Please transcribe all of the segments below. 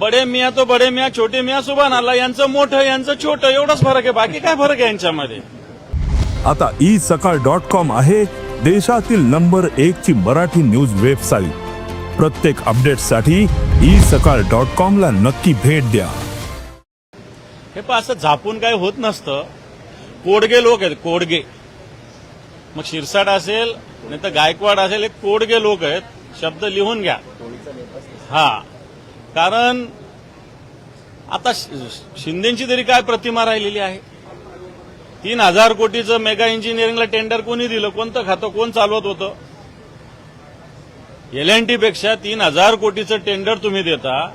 बडे मिया तो बडे मिया छोटे मिया सुभान आला यांचं मोठं यांचं छोटं एवढाच फरक आहे. बाकी काय फरक आहे यांच्यामध्ये? आता ई सकाळ डॉट कॉम आहे देशातील नंबर एक ची मराठी न्यूज वेबसाईट. प्रत्येक अपडेटसाठी ई सकाळ डॉट कॉम ला नक्की भेट द्या. हे पण असं झापून काय होत नसतं. कोडगे लोक आहेत कोडगे. मग शिरसाट असेल नाही तर गायकवाड असेल हे कोडगे लोक आहेत. शब्द लिहून घ्या. हा. कारण आता शि- शिंदेची तरी काय प्रतिमा राहिलेली आहे? तीन हजार कोटीचं मेगा इंजिनिअरिंगला टेंडर कोणी दिलं? कोणतं खातं? कोण चालवत होतं? एल एन टी पेक्षा तीन हजार कोटीचं टेंडर तुम्ही देता.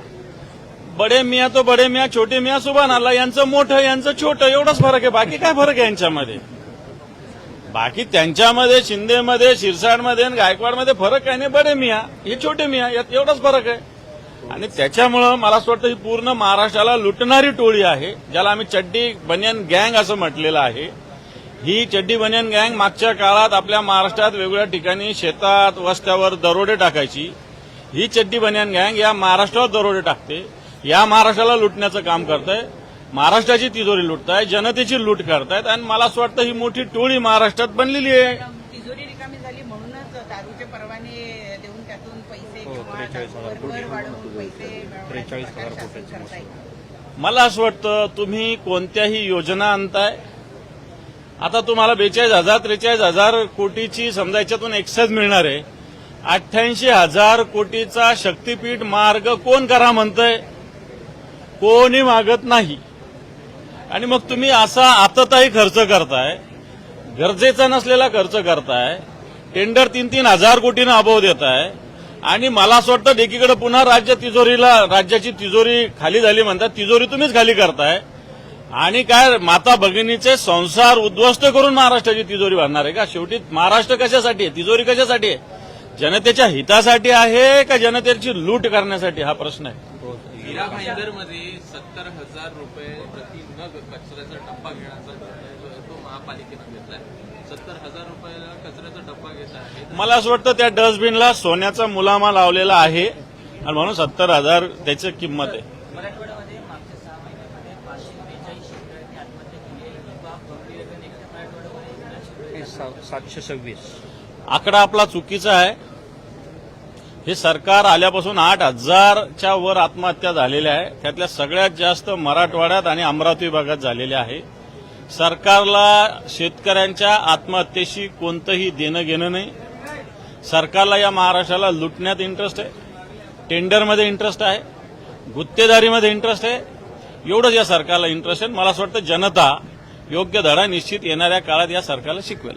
बडे मिया तो बडे मिया छोटे मिया सुभान आला यांचं मोठं यांचं छोटं एवढाच फरक आहे. बाकी काय फरक आहे यांच्यामध्ये? बाकी त्यांच्यामध्ये शिंदेमध्ये शिरसाडमध्ये आणि गायकवाडमध्ये फरक आहे नाही बडे मिया हे छोटे मिया यात एवढाच फरक आहे. आणि त्याच्यामुळं मला असं वाटतं ही पूर्ण महाराष्ट्राला लुटणारी टोळी आहे ज्याला आम्ही चड्डी बनियन गँग असं म्हटलेलं आहे. ही चड्डी बनियन गँग मागच्या काळात आपल्या महाराष्ट्रात वेगवेगळ्या ठिकाणी शेतात वस्त्यावर दरोडे टाकायची. ही चड्डी बनियन गँग या महाराष्ट्रावर दरोडे टाकते. या महाराष्ट्राला लुटण्याचं काम करतंय. महाराष्ट्राची तिजोरी लुटताय जनतेची लूट करतायत आणि मला असं वाटतं ही मोठी टोळी महाराष्ट्रात बनलेली आहे. तिजोरी रिकामी झाली म्हणूनच दारूचे परवाने त्यातून पैसे किंवा कर वाढवून पैसे मिळवण्याचे प्रकार शासन करताय मला असं वाटतं तुम्ही कोणत्याही योजना आणताय. आता तुम्हाला बेचाळीस हजार त्रेचाळीस हजार कोटीची समजा याच्यातून एक्साईज मिळणार आहे. अठ्ठ्याऐंशी हजार कोटीचा शक्तीपीठ मार्ग कोण करा म्हणतंय? कोणी मागत नाही. आणि मग तुम्ही असा आतताही खर्च करताय गरजेचा नसलेला खर्च करताय टेंडर तीन तीन हजार कोटीनं अभाव देताय आणि मला असं वाटतं एकीकडे पुन्हा राज्य तिजोरीला राज्याची तिजोरी खाली झाली म्हणतात तिजोरी तुम्हीच खाली करताय. आणि काय माता भगिनीचे संसार उद्ध्वस्त करून महाराष्ट्राची तिजोरी भरणार आहे का? शेवटी महाराष्ट्र कशासाठी आहे? तिजोरी कशासाठी आहे? जनतेच्या हितासाठी आहे का जनतेची लूट करण्यासाठी? हा प्रश्न आहे. हिरा भाईंदरमध्ये सत्तर हजार रुपये प्रति नग कचऱ्याचा डब्बा घेण्याचा निर्णय जो आहे तो महापालिकेनं घेतलाय. सत्तर हजार रुपयाला कचऱ्याचा डब्बा घेत आहे. मला असं वाटतं त्या डस्टबिनला सोन्याचा मुलामा लावलेला आहे. आणि म्हणून सत्तर हजार त्याची किंमत आहे. मराठवाड्यामध्ये मागच्या सहा महिन्यामध्ये पाचशे बेचाळीस शेतकऱ्यांनी आत्महत्या केली आहे. ही बाब गंभीर आहे कारण एकट्या मराठवाड्यामध्ये एकूण शेतकरी सातशे सव्वीस. आकडा आपला चुकीचा आहे. हे सरकार आल्यापासून आठ हजारच्या वर आत्महत्या झालेल्या आहे. त्यातल्या सगळ्यात जास्त मराठवाड्यात आणि अमरावती भागात झालेल्या आहे. सरकारला शेतकऱ्यांच्या आत्महत्येशी कोणतंही देणं घेणं नाही. सरकारला या महाराष्ट्राला लुटण्यात इंटरेस्ट आहे. टेंडरमध्ये इंटरेस्ट आहे. गुत्तेदारीमध्ये इंटरेस्ट आहे. एवढंच या सरकारला इंटरेस्ट आहे. मला असं वाटतं जनता योग्य धडा निश्चित येणाऱ्या काळात या सरकारला शिकवेल.